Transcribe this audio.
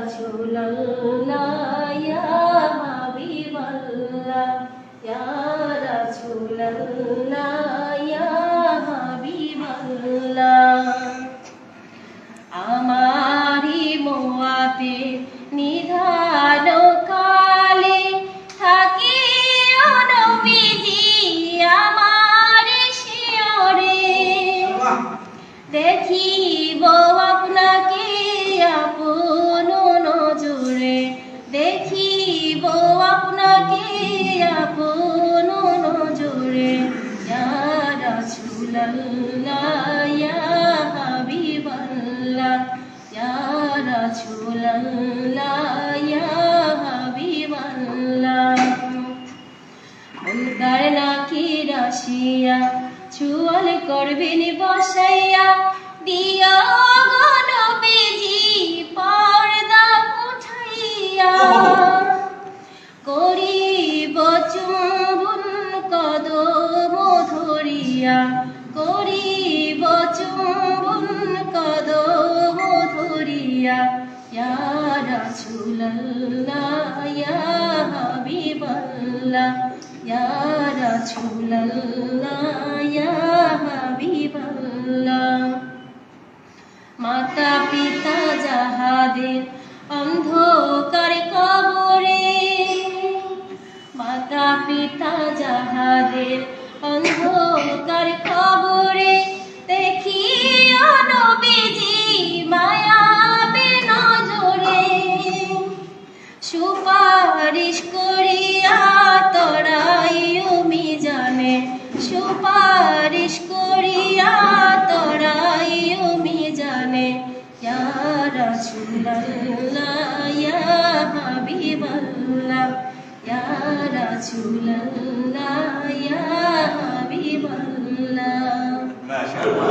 রাসূলুল্লাহ ইয়া হাবিবাল্লাহ ইয়া রাসূলুল্লাহ আপনাকে আপন নজরে, ইয়া রাসূলুল্লাহ, ইয়া হাবিবাল্লাহ, ইয়া রাসূলুল্লাহ, ইয়া হাবিবাল্লাহ। মুনকার নাকি রাশিয়া ছুয়াল করবেন বসাইয়া দিয়া করিব চুম্বন কদম ধরিয়া ইয়া রাসূলুল্লাহ ইয়া হাবিবাল্লাহ ইয়া রাসূলুল্লাহ ইয়া হাবিবাল্লাহ। মাতা পিতা যাহাদের অন্ধকার কবরে মাতা পিতা যাহাদের অন্ধকার রাসূলুল্লাহ ইয়া হাবিবাল্লাহ ইয়া রাসূলুল্লাহ ইয়া হাবিবাল্লাহ। মাশাআল্লাহ।